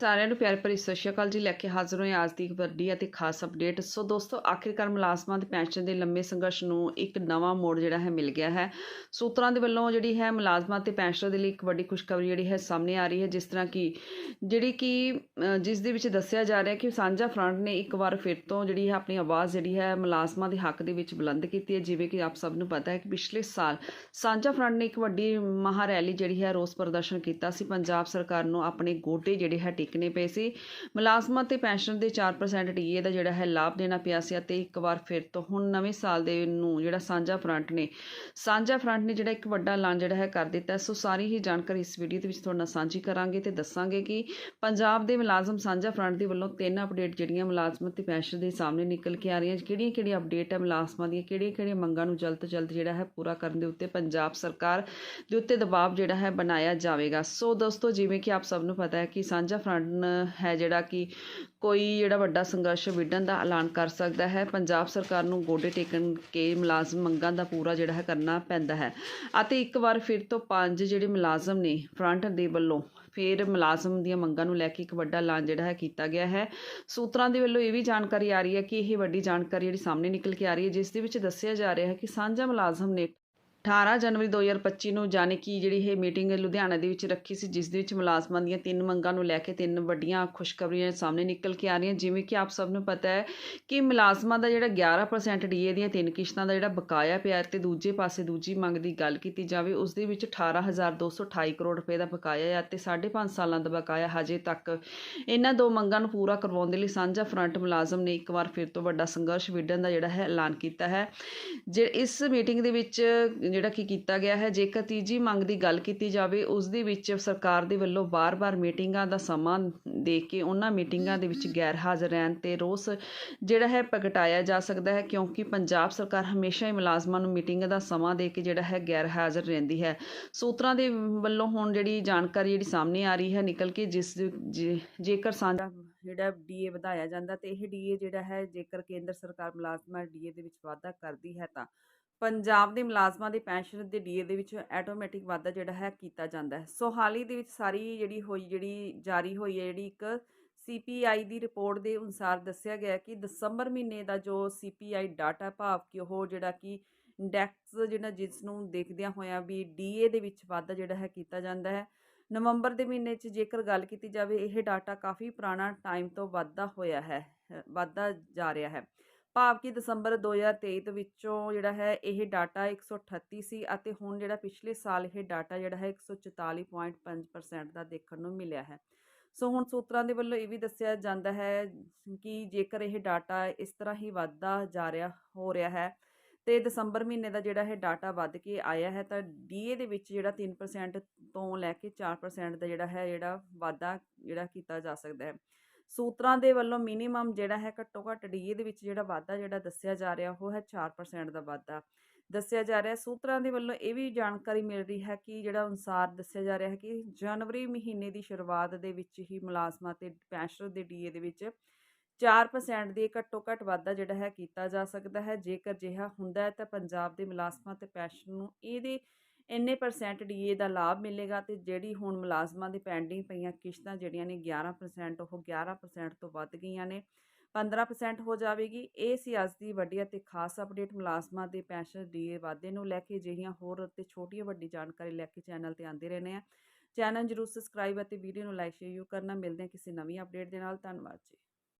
ਸਾਰਿਆਂ ਨੂੰ ਪਿਆਰ ਭਰੀ ਸਤਿ ਸ਼੍ਰੀ ਅਕਾਲ ਜੀ। ਲੈ ਕੇ ਹਾਜ਼ਰ ਹੋਏ ਅੱਜ ਦੀ ਇੱਕ ਵੱਡੀ ਅਤੇ ਖਾਸ ਅਪਡੇਟ ਸੋ ਦੋਸਤੋ, ਆਖਿਰਕਾਰ ਮੁਲਾਜ਼ਮਾਂ ਦੇ ਪੈਨਸ਼ਨ ਦੇ ਲੰਮੇ ਸੰਘਰਸ਼ ਨੂੰ ਇੱਕ ਨਵਾਂ ਮੋੜ ਜਿਹੜਾ ਹੈ ਮਿਲ ਗਿਆ ਹੈ। ਸੂਤਰਾਂ ਦੇ ਵੱਲੋਂ ਜਿਹੜੀ ਹੈ ਮੁਲਾਜ਼ਮਾਂ ਤੇ ਪੈਨਸ਼ਨਰ ਦੇ ਲਈ ਇੱਕ ਵੱਡੀ ਖੁਸ਼ਖਬਰੀ ਜਿਹੜੀ ਹੈ ਸਾਹਮਣੇ ਆ ਰਹੀ ਹੈ, ਜਿਸ ਤਰ੍ਹਾਂ ਕਿ ਜਿਹੜੀ ਕਿ ਜਿਸ ਦੇ ਵਿੱਚ ਦੱਸਿਆ ਜਾ ਰਿਹਾ ਕਿ ਸਾਂਝਾ ਫਰੰਟ ਨੇ ਇੱਕ ਵਾਰ ਫਿਰ ਤੋਂ ਜਿਹੜੀ ਹੈ ਆਪਣੀ ਆਵਾਜ਼ ਜਿਹੜੀ ਹੈ ਮੁਲਾਜ਼ਮਾਂ ਦੇ ਹੱਕ ਦੇ ਵਿੱਚ ਬੁਲੰਦ ਕੀਤੀ ਹੈ। ਜਿਵੇਂ ਕਿ ਆਪ ਸਭ ਨੂੰ ਪਤਾ ਹੈ ਕਿ ਪਿਛਲੇ ਸਾਲ ਸਾਂਝਾ ਫਰੰਟ ਨੇ ਇੱਕ ਵੱਡੀ ਮਹਾ ਰੈਲੀ ਜਿਹੜੀ ਹੈ ਰੋਸ ਪ੍ਰਦਰਸ਼ਨ ਕੀਤਾ ਸੀ। ਪੰਜਾਬ ਸਰਕਾਰ ਨੂੰ ਆਪਣੇ ਗੋਡੇ ਜਿਹੜੇ ਹੈ ਟੇਕਣੇ ਪਏ ਸੀ ਮੁਲਾਜ਼ਮਾਂ ਤੇ ਪੈਨਸ਼ਨ ਦੇ 4% ਟੀਏ ਦਾ ਜਿਹੜਾ ਹੈ ਲਾਭ ਦੇਣਾ ਪਿਆ ਸੀ ਅਤੇ ਇੱਕ ਵਾਰ ਫਿਰ ਤੋਂ ਹੁਣ ਨਵੇਂ ਸਾਲ ਦੇ ਨੂੰ ਜਿਹੜਾ ਸਾਂਝਾ ਫਰੰਟ ਨੇ। ਸਾਂਝਾ ਫਰੰਟ ਨੇ ਜਿਹੜਾ ਇੱਕ ਵੱਡਾ ਐਲਾਨ ਜਿਹੜਾ ਹੈ ਕਰ ਦਿੱਤਾ। ਸੋ ਸਾਰੀ ਹੀ ਜਾਣਕਾਰੀ ਇਸ ਵੀਡੀਓ ਦੇ ਵਿੱਚ ਤੁਹਾਡੇ ਨਾਲ ਸਾਂਝੀ ਕਰਾਂਗੇ ਤੇ ਦੱਸਾਂਗੇ ਕਿ ਪੰਜਾਬ ਦੇ ਮੁਲਾਜ਼ਮ ਸਾਂਝਾ ਫਰੰਟ ਦੇ ਵੱਲੋਂ ਤਿੰਨ ਅਪਡੇਟ ਜਿਹੜੀਆਂ ਮੁਲਾਜ਼ਮਤ ਤੇ ਪੈਨਸ਼ਨ ਦੇ ਸਾਹਮਣੇ ਨਿਕਲ ਕੇ ਆ ਰਹੀਆਂ ਕਿਹੜੀਆਂ ਕਿਹੜੀਆਂ ਅਪਡੇਟ ਹੈ ਮੁਲਾਜ਼ਮਾਂ ਦੀਆਂ? ਕਿਹੜੀਆਂ ਕਿਹੜੀਆਂ ਮੰਗਾਂ ਨੂੰ ਜਲਦ ਤੋਂ ਜਲਦ ਜਿਹੜਾ ਹੈ ਪੂਰਾ ਕਰਨ ਦੇ ਉੱਤੇ ਪੰਜਾਬ ਸਰਕਾਰ ਦੇ ਉੱਤੇ ਦਬਾਅ ਜਿਹੜਾ ਹੈ ਬਣਾਇਆ ਜਾਵੇਗਾ। ਸੋ ਦੋਸਤੋ, ਜਿਵੇਂ ਕਿ ਆਪ ਸਭ ਨੂੰ ਪਤਾ ਹੈ ਕਿ ਸਾਂਝਾ ਫਰੰਟ ਹੈ ਜਿਹੜਾ ਕਿ ਕੋਈ ਜਿਹੜਾ ਵੱਡਾ ਸੰਘਰਸ਼ ਵਿੱਢਣ ਦਾ ਐਲਾਨ ਕਰ ਸਕਦਾ ਹੈ। ਪੰਜਾਬ ਸਰਕਾਰ ਨੂੰ ਗੋਡੇ ਟੇਕਣ ਕੇ ਮੁਲਾਜ਼ਮ ਮੰਗਾਂ ਦਾ ਪੂਰਾ ਜਿਹੜਾ ਹੈ ਕਰਨਾ ਪੈਂਦਾ ਹੈ। ਅਤੇ ਇੱਕ ਵਾਰ ਫਿਰ ਤੋਂ ਪੰਜ ਜਿਹੜੇ ਮੁਲਾਜ਼ਮ ਨੇ ਫਰੰਟ ਦੇ ਵੱਲੋਂ ਫਿਰ ਮੁਲਾਜ਼ਮ ਦੀਆਂ ਮੰਗਾਂ ਨੂੰ ਲੈ ਕੇ ਇੱਕ ਵੱਡਾ ਐਲਾਨ ਜਿਹੜਾ ਹੈ ਕੀਤਾ ਗਿਆ ਹੈ। ਸੂਤਰਾਂ ਦੇ ਵੱਲੋਂ ਇਹ ਵੀ ਜਾਣਕਾਰੀ ਆ ਰਹੀ ਹੈ ਕਿ ਇਹ ਵੱਡੀ ਜਾਣਕਾਰੀ ਜਿਹੜੀ ਸਾਹਮਣੇ ਨਿਕਲ ਕੇ ਆ ਰਹੀ ਹੈ, ਜਿਸ ਦੇ ਵਿੱਚ ਦੱਸਿਆ ਜਾ ਰਿਹਾ ਹੈ ਕਿ ਸਾਂਝਾ ਮੁਲਾਜ਼ਮ ਨੇ 18 ਜਨਵਰੀ 2025 ਨੂੰ ਜਾਣੀ ਕਿ ਜਿਹੜੀ ਇਹ ਮੀਟਿੰਗ ਲੁਧਿਆਣਾ ਦੇ ਵਿੱਚ ਰੱਖੀ ਸੀ, ਜਿਸ ਦੇ ਵਿੱਚ ਮੁਲਾਜ਼ਮਾਂ ਦੀਆਂ ਤਿੰਨ ਮੰਗਾਂ ਨੂੰ ਲੈ ਕੇ ਤਿੰਨ ਵੱਡੀਆਂ ਖੁਸ਼ਖਬਰੀਆਂ ਸਾਹਮਣੇ ਨਿਕਲ ਕੇ ਆ ਰਹੀਆਂ। ਜਿਵੇਂ ਕਿ ਆਪ ਸਭ ਨੂੰ ਪਤਾ ਹੈ ਕਿ ਮੁਲਾਜ਼ਮਾਂ ਦਾ ਜਿਹੜਾ 11% ਡੀਏ ਦੀਆਂ ਤਿੰਨ ਕਿਸ਼ਤਾਂ ਦਾ ਜਿਹੜਾ ਬਕਾਇਆ ਪਿਆ ਹੈ ਤੇ ਦੂਜੇ ਪਾਸੇ ਦੂਜੀ ਮੰਗ ਦੀ ਗੱਲ ਕੀਤੀ ਜਾਵੇ, ਉਸ ਦੇ ਵਿੱਚ 18228 ਕਰੋੜ ਰੁਪਏ ਦਾ ਬਕਾਇਆ ਹੈ ਤੇ 5.5 ਸਾਲਾਂ ਦਾ ਬਕਾਇਆ ਹਜੇ ਤੱਕ ਇਹਨਾਂ ਦੋ ਮੰਗਾਂ ਨੂੰ ਪੂਰਾ ਕਰਵਾਉਣ ਦੇ ਲਈ ਸਾਂਝਾ ਫਰੰਟ ਮੁਲਾਜ਼ਮ ਨੇ ਇੱਕ ਵਾਰ ਫਿਰ ਤੋਂ ਵੱਡਾ ਸੰਘਰਸ਼ ਵਿੱਢਣ ਦਾ ਜਿਹੜਾ ਹੈ ਐਲਾਨ ਕੀਤਾ ਹੈ। ਜੇ ਇਸ ਮੀਟਿੰਗ ਦੇ ਵਿੱਚ ਜਿਹੜਾ ਕੀ ਕੀਤਾ ਗਿਆ ਹੈ, ਜੇਕਰ ਤੀਜੀ ਮੰਗ ਦੀ ਗੱਲ ਕੀਤੀ ਜਾਵੇ, ਉਸ ਦੇ ਵਿੱਚ ਸਰਕਾਰ ਦੇ ਵੱਲੋਂ ਬਾਰ-ਬਾਰ ਮੀਟਿੰਗਾਂ ਦਾ ਸਮਾਂ ਦੇ ਕੇ ਉਹਨਾਂ ਮੀਟਿੰਗਾਂ ਦੇ ਵਿੱਚ ਗੈਰ ਹਾਜ਼ਰ ਰਹਿਣ ਤੇ ਰੋਸ ਜਿਹੜਾ ਹੈ ਪ੍ਰਗਟਾਇਆ ਜਾ ਸਕਦਾ ਹੈ, ਕਿਉਂਕਿ ਪੰਜਾਬ ਸਰਕਾਰ ਹਮੇਸ਼ਾ ਹੀ ਮੁਲਾਜ਼ਮਾਂ ਨੂੰ ਮੀਟਿੰਗ ਦਾ ਸਮਾਂ ਦੇ ਕੇ ਜਿਹੜਾ ਹੈ ਗੈਰ ਹਾਜ਼ਰ ਰਹਿੰਦੀ ਹੈ। ਸੂਤਰਾਂ ਦੇ ਵੱਲੋਂ ਹੁਣ ਜਿਹੜੀ ਜਾਣਕਾਰੀ ਜਿਹੜੀ ਸਾਹਮਣੇ ਆ ਰਹੀ ਹੈ, ਨਿਕਲ ਕੇ ਜਿਸ ਜੇ- ਜੇਕਰ ਸਾਂਝਾ ਜਿਹੜਾ ਡੀਏ ਵਧਾਇਆ ਜਾਂਦਾ ਤੇ ਇਹ ਡੀਏ ਜਿਹੜਾ ਹੈ, ਜੇਕਰ ਕੇਂਦਰ ਸਰਕਾਰ ਮੁਲਾਜ਼ਮਾਂ ਡੀਏ ਦੇ ਵਿੱਚ ਵਾਧਾ ਕਰਦੀ ਹੈ ਤਾਂ ਪੰਜਾਬ ਦੇ ਮੁਲਾਜ਼ਮਾਂ ਦੇ ਪੈਨਸ਼ਨ ਦੇ ਡੀਏ ਦੇ ਵਿੱਚ ਆਟੋਮੈਟਿਕ ਵਾਧਾ ਜਿਹੜਾ ਹੈ ਕੀਤਾ ਜਾਂਦਾ ਹੈ। ਸੋ ਹਾਲ ਹੀ ਦੇ ਵਿੱਚ ਸਾਰੀ ਜਿਹੜੀ ਹੋਈ ਜਿਹੜੀ ਜਾਰੀ ਹੋਈ ਹੈ ਜਿਹੜੀ ਇੱਕ ਸੀਪੀਆਈ ਦੀ ਰਿਪੋਰਟ ਦੇ ਅਨੁਸਾਰ ਦੱਸਿਆ ਗਿਆ ਕਿ ਦਸੰਬਰ ਮਹੀਨੇ ਦਾ ਜੋ ਸੀਪੀਆਈ ਡਾਟਾ ਭਾਵ ਕਿ ਉਹ ਜਿਹੜਾ ਕਿ ਇੰਡੈਕਸ ਜਿਹੜਾ ਜਿਸ ਨੂੰ ਦੇਖਦਿਆਂ ਹੋਇਆਂ ਵੀ ਡੀਏ ਦੇ ਵਿੱਚ ਵਾਧਾ ਜਿਹੜਾ ਹੈ ਕੀਤਾ ਜਾਂਦਾ ਹੈ। ਨਵੰਬਰ ਦੇ ਮਹੀਨੇ 'ਚ ਜੇਕਰ ਗੱਲ ਕੀਤੀ ਜਾਵੇ ਇਹ ਡਾਟਾ ਕਾਫੀ ਪੁਰਾਣਾ ਟਾਈਮ ਤੋਂ ਵਾਧਾ ਹੋਇਆ ਹੈ ਅ, ਵਾਧਾ ਜਾ ਰਿਹਾ ਹੈ। ਭਾਵ ਕਿ ਦਸੰਬਰ 2023 ਦੇ ਵਿੱਚੋਂ ਜਿਹੜਾ ਹੈ, ਇਹ ਡਾਟਾ 138 ਸੀ ਅਤੇ ਹੁਣ ਜਿਹੜਾ ਪਿਛਲੇ ਸਾਲ ਇਹ ਡਾਟਾ ਜਿਹੜਾ ਹੈ 144.5% ਦਾ ਦੇਖਣ ਨੂੰ ਮਿਲਿਆ ਹੈ। ਸੋ ਹੁਣ ਸੂਤਰਾਂ ਦੇ ਵੱਲੋਂ ਇਹ ਵੀ ਦੱਸਿਆ ਜਾਂਦਾ ਹੈ ਕਿ ਜੇਕਰ ਇਹ ਡਾਟਾ ਇਸ ਤਰ੍ਹਾਂ ਹੀ ਵੱਧਦਾ ਜਾ ਰਿਹਾ, ਹੋ ਰਿਹਾ ਹੈ ਤੇ ਦਸੰਬਰ ਮਹੀਨੇ ਦਾ ਜਿਹੜਾ ਇਹ ਡਾਟਾ ਵੱਧ ਕੇ ਆਇਆ ਹੈ, ਤਾਂ ਡੀਏ ਦੇ ਵਿੱਚ ਜਿਹੜਾ 3% ਤੋਂ ਲੈ ਕੇ 4% ਦਾ ਜਿਹੜਾ ਹੈ, ਜਿਹੜਾ ਵਾਧਾ ਜਿਹੜਾ ਕੀਤਾ ਜਾ ਸਕਦਾ ਹੈ। ਸੂਤਰਾਂ ਦੇ ਵੱਲੋਂ ਮਿਨੀਮਮ ਜਿਹੜਾ ਹੈ ਘੱਟੋ ਘੱਟ ਡੀਏ ਦੇ ਵਿੱਚ ਜਿਹੜਾ ਵਾਧਾ ਜਿਹੜਾ ਦੱਸਿਆ ਜਾ ਰਿਹਾ, ਉਹ ਹੈ 4% ਦਾ ਵਾਧਾ। ਦੱਸਿਆ ਜਾ ਰਿਹਾ, ਸੂਤਰਾਂ ਦੇ ਵੱਲੋਂ ਇਹ ਵੀ ਜਾਣਕਾਰੀ ਮਿਲ ਰਹੀ ਹੈ ਕਿ ਜਿਹੜਾ ਅਨੁਸਾਰ ਦੱਸਿਆ ਜਾ ਰਿਹਾ ਹੈ ਕਿ ਜਨਵਰੀ ਮਹੀਨੇ ਦੀ ਸ਼ੁਰੂਆਤ ਦੇ ਵਿੱਚ ਹੀ ਮੁਲਾਜ਼ਮਾਂ ਤੇ ਪੈਨਸ਼ਨਰ ਦੇ ਡੀਏ ਦੇ ਵਿੱਚ 4% ਦੀ ਘੱਟੋ ਘੱਟ ਵਾਧਾ ਜਿਹੜਾ ਹੈ ਕੀਤਾ ਜਾ ਸਕਦਾ ਹੈ। ਜੇਕਰ ਜਿਹਾ ਹੁੰਦਾ ਹੈ ਤਾਂ ਪੰਜਾਬ ਦੇ ਮੁਲਾਜ਼ਮਾਂ ਤੇ ਪੈਨਸ਼ਨ ਨੂੰ ਇਹਦੇ ਇੰਨੇ ਪਰਸੈਂਟ ਡੀਏ ਦਾ ਲਾਭ ਮਿਲੇਗਾ ਤੇ ਜਿਹੜੀ ਹੁਣ ਮੁਲਾਜ਼ਮਾਂ ਦੀ ਪੈਂਡਿੰਗ ਪਈਆਂ ਕਿਸ਼ਤਾਂ ਜਿਹੜੀਆਂ ਨੇ 11% ਉਹ 11% ਤੋਂ ਵੱਧ ਗਈਆਂ ਨੇ 15% ਹੋ ਜਾਵੇਗੀ। ਇਹ ਸੀ ਅੱਜ ਦੀ ਵੱਡੀ ਅਤੇ ਖਾਸ ਅਪਡੇਟ ਮੁਲਾਜ਼ਮਾਂ ਦੇ ਪੈਨਸ਼ਨ ਡੀਏ ਵਾਧੇ ਨੂੰ ਲੈ ਕੇ ਜਿਹੀਆਂ ਹੋਰ ਅਤੇ ਛੋਟੀਆਂ ਵੱਡੀ ਜਾਣਕਾਰੀ ਲੈ ਕੇ ਚੈਨਲ ਤੇ ਆਉਂਦੇ ਰਹਿੰਦੇ ਆ ਚੈਨਲ ਜਰੂਰ ਸਬਸਕ੍ਰਾਈਬ ਅਤੇ ਵੀਡੀਓ ਨੂੰ ਲਾਈਕ ਸ਼ੇਅਰ ਕਰਨਾ। ਮਿਲਦੇ ਹਾਂ ਕਿਸੇ ਨਵੀਂ ਅਪਡੇਟ ਦੇ ਨਾਲ। ਧੰਨਵਾਦ ਜੀ।